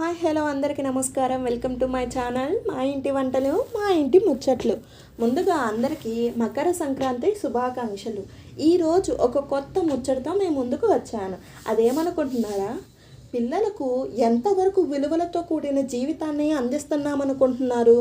Hi hello అందరికీ నమస్కారం. Welcome to my channel. మా ఇంటి వంటలు మా ఇంటి ముచ్చట్లు. ముందుగా అందరికీ మకర సంక్రాంతి శుభాకాంక్షలు. ఈరోజు ఒక కొత్త ముచ్చటతో మేము ముందుకు వచ్చాను. అదేమనుకుంటున్నారా? పిల్లలకు ఎంతవరకు విలువలతో కూడిన జీవితాన్ని అందిస్తున్నామనుకుంటున్నారు?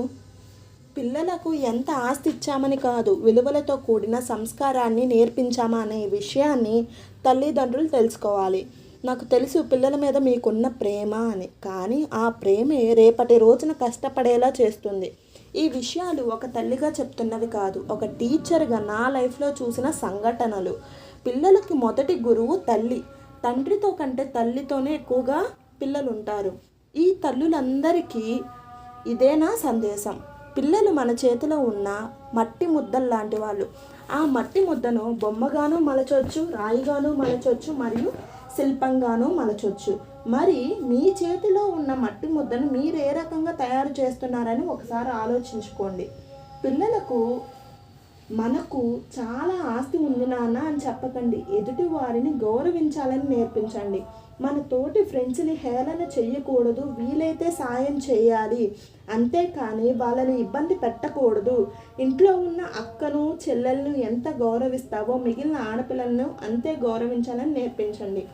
పిల్లలకు ఎంత ఆస్తి ఇచ్చామని కాదు విలువలతో కూడిన సంస్కారాన్ని నేర్పించామా అనే విషయాన్ని తల్లిదండ్రులు తెలుసుకోవాలి. నాకు తెలుసు పిల్లల మీద మీకున్న ప్రేమ అని. కానీ ఆ ప్రేమే రేపటి రోజున కష్టపడేలా చేస్తుంది. ఈ విషయాలు ఒక తల్లిగా చెప్తున్నవి కాదు. ఒక టీచర్గా నా లైఫ్లో చూసిన సంఘటనలు. పిల్లలకి మొదటి గురువు తల్లి. తండ్రితో కంటే తల్లితోనే ఎక్కువగా పిల్లలు ఉంటారు ఈ తల్లులందరికీ ఇదేనా సందేశం? పిల్లలు మన చేతిలో ఉన్న మట్టి ముద్దలు లాంటి వాళ్ళు. ఆ మట్టి ముద్దను బొమ్మగాను మలచొచ్చు రాయిగాను మలచొచ్చు మరియు శిల్పంగానూ మలచొచ్చు. మరి మీ చేతిలో ఉన్న మట్టి ముద్దను మీరు ఏ రకంగా తయారు చేస్తున్నారని ఒకసారి ఆలోచించుకోండి. పిల్లలకు మనకు చాలా ఆస్తి ఉంది నాన్న అని చెప్పకండి. ఎదుటి వారిని గౌరవించాలని నేర్పించండి. మన తోటి ఫ్రెండ్స్ని హేళన చెయ్యకూడదు వీలైతే సాయం చేయాలి. అంతేకాని వాళ్ళని ఇబ్బంది పెట్టకూడదు. ఇంట్లో ఉన్న అక్కను చెల్లెలను ఎంత గౌరవిస్తావో మిగిలిన ఆడపిల్లలను అంతే గౌరవించాలని నేర్పించండి.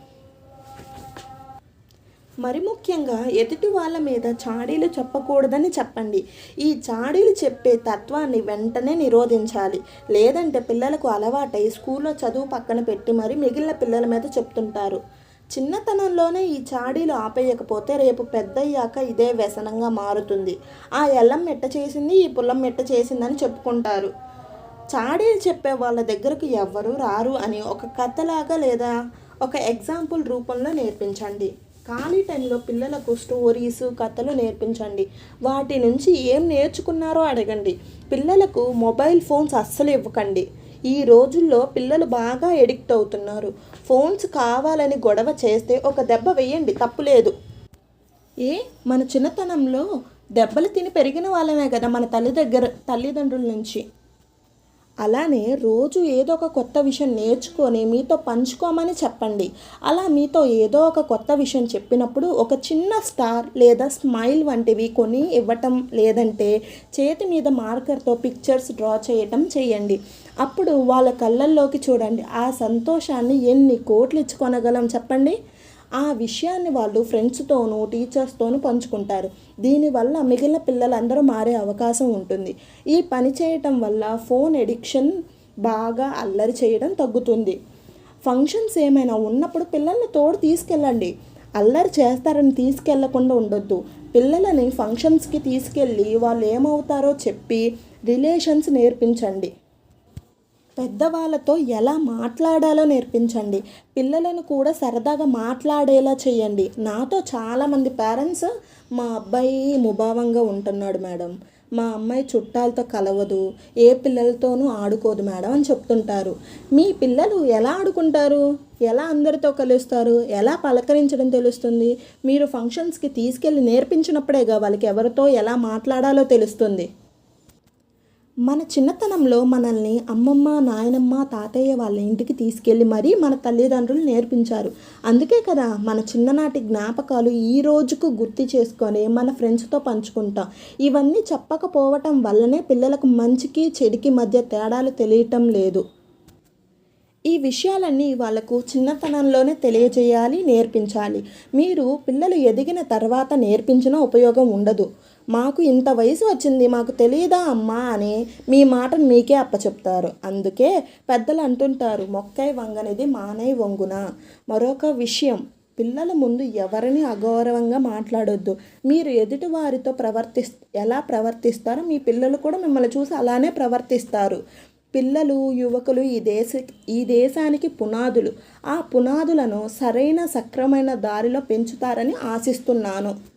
మరి ముఖ్యంగా ఎదుటి వాళ్ళ మీద చాడీలు చెప్పకూడదని చెప్పండి. ఈ చాడీలు చెప్పే తత్వాన్ని వెంటనే నిరోధించాలి. లేదంటే పిల్లలకు అలవాటై స్కూల్లో చదువు పక్కన పెట్టి మరి మిగిలిన పిల్లల మీద చెప్తుంటారు. చిన్నతనంలోనే ఈ చాడీలు ఆపేయకపోతే రేపు పెద్దయ్యాక ఇదే వ్యసనంగా మారుతుంది. ఆ ఎల్లం మెట్ట చేసింది ఈ పుల్లం మెట్ట చేసిందని చెప్పుకుంటారు. చాడీలు చెప్పే వాళ్ళ దగ్గరకు ఎవ్వరు రారు అని ఒక కథలాగా లేదా ఒక ఎగ్జాంపుల్ రూపంలో నేర్పించండి. ఖాళీ టైంలో పిల్లలకు స్టోరీస్ కథలు నేర్పించండి. వాటి నుంచి ఏం నేర్చుకున్నారో అడగండి. పిల్లలకు మొబైల్ ఫోన్స్ అస్సలు ఇవ్వకండి. ఈ రోజుల్లో పిల్లలు బాగా ఎడిక్ట్ అవుతున్నారు. ఫోన్స్ కావాలని గొడవ చేస్తే ఒక దెబ్బ వేయండి తప్పులేదు ఏ? మన చిన్నతనంలో దెబ్బలు తిని పెరిగిన వాళ్ళమే కదా మన తల్లి దగ్గర తల్లిదండ్రుల నుంచి. అలానే రోజు ఏదో ఒక కొత్త విషయం నేర్చుకొని మీతో పంచుకోమని చెప్పండి. అలా మీతో ఏదో ఒక కొత్త విషయం చెప్పినప్పుడు ఒక చిన్న స్టార్ లేదా స్మైల్ వంటివి కొని ఇవ్వటం లేదంటే చేతి మీద మార్కర్తో పిక్చర్స్ డ్రా చేయటం చేయండి. అప్పుడు వాళ్ళ కళ్ళల్లోకి చూడండి. ఆ సంతోషాన్ని ఎన్ని కోట్లు ఇచ్చుకొనగలం చెప్పండి? ఆ విషయాన్ని వాళ్ళు ఫ్రెండ్స్తోనూ టీచర్స్తోనూ పంచుకుంటారు. దీనివల్ల మిగిలిన పిల్లలందరూ మారే అవకాశం ఉంటుంది. ఈ పని చేయటం వల్ల ఫోన్ ఎడిక్షన్ బాగా అల్లరి చేయడం తగ్గుతుంది. ఫంక్షన్స్ ఏమైనా ఉన్నప్పుడు పిల్లల్ని తోడు తీసుకెళ్ళండి. అల్లరి చేస్తారని తీసుకెళ్ళకుండా ఉండొద్దు. పిల్లలని ఫంక్షన్స్కి తీసుకెళ్ళి వాళ్ళు ఏమవుతారో చెప్పి రిలేషన్స్ నేర్పించండి. పెద్దవాళ్ళతో ఎలా మాట్లాడాలో నేర్పించండి. పిల్లలను కూడా సరదాగా మాట్లాడేలా చేయండి. నాతో చాలామంది పేరెంట్స్ మా అబ్బాయి ముభావంగా ఉంటున్నాడు మేడం. మా అమ్మాయి చుట్టాలతో కలవదు. ఏ పిల్లలతోనూ ఆడుకోదు మేడం అని చెప్తుంటారు. మీ పిల్లలు ఎలా ఆడుకుంటారు? ఎలా అందరితో కలుస్తారు? ఎలా పలకరించడం తెలుస్తుంది? మీరు ఫంక్షన్స్కి తీసుకెళ్ళి నేర్పించినప్పుడేగా వాళ్ళకి ఎవరితో ఎలా మాట్లాడాలో తెలుస్తుంది? మన చిన్నతనంలో మనల్ని అమ్మమ్మ నాయనమ్మ తాతయ్య వాళ్ళ ఇంటికి తీసుకెళ్ళి మరీ మన తల్లిదండ్రులు నేర్పించారు. అందుకే కదా మన చిన్ననాటి జ్ఞాపకాలు ఈ రోజుకు గుర్తు చేసుకొని మన ఫ్రెండ్స్తో పంచుకుంటాం. ఇవన్నీ చెప్పకపోవటం వల్లనే పిల్లలకు మంచికి చెడుకి మధ్య తేడాలు తెలియటం లేదు. ఈ విషయాలన్నీ వాళ్ళకు చిన్నతనంలోనే తెలియజేయాలి నేర్పించాలి. మీరు పిల్లలు ఎదిగిన తర్వాత నేర్పించిన ఉపయోగం ఉండదు. మాకు ఇంత వయసు వచ్చింది మాకు తెలియదా అమ్మా అని మీ మాటను మీకే అప్పచెప్తారు. అందుకే పెద్దలు అంటుంటారు మొక్కై వంగనిది మానై వంగున. మరొక విషయం పిల్లల ముందు ఎవరిని అగౌరవంగా మాట్లాడొద్దు. మీరు ఎదుటి వారితో ప్రవర్తి ఎలా ప్రవర్తిస్తారో మీ పిల్లలు కూడా మిమ్మల్ని చూసి అలానే ప్రవర్తిస్తారు. పిల్లలు యువకులు ఈ దేశ ఈ దేశానికి పునాదులు. ఆ పునాదులను సరైన సక్రమైన దారిలో పెంచుతారని ఆశిస్తున్నాను.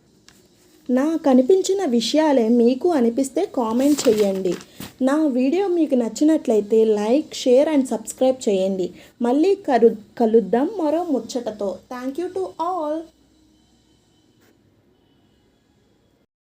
నాకు అనిపించిన విషయాలే మీకు అనిపిస్తే కామెంట్ చేయండి. నా వీడియో మీకు నచ్చినట్లయితే లైక్ షేర్ అండ్ సబ్స్క్రైబ్ చేయండి. మళ్ళీ కలు కలుద్దాం మరో ముచ్చటతో. Thank you to all.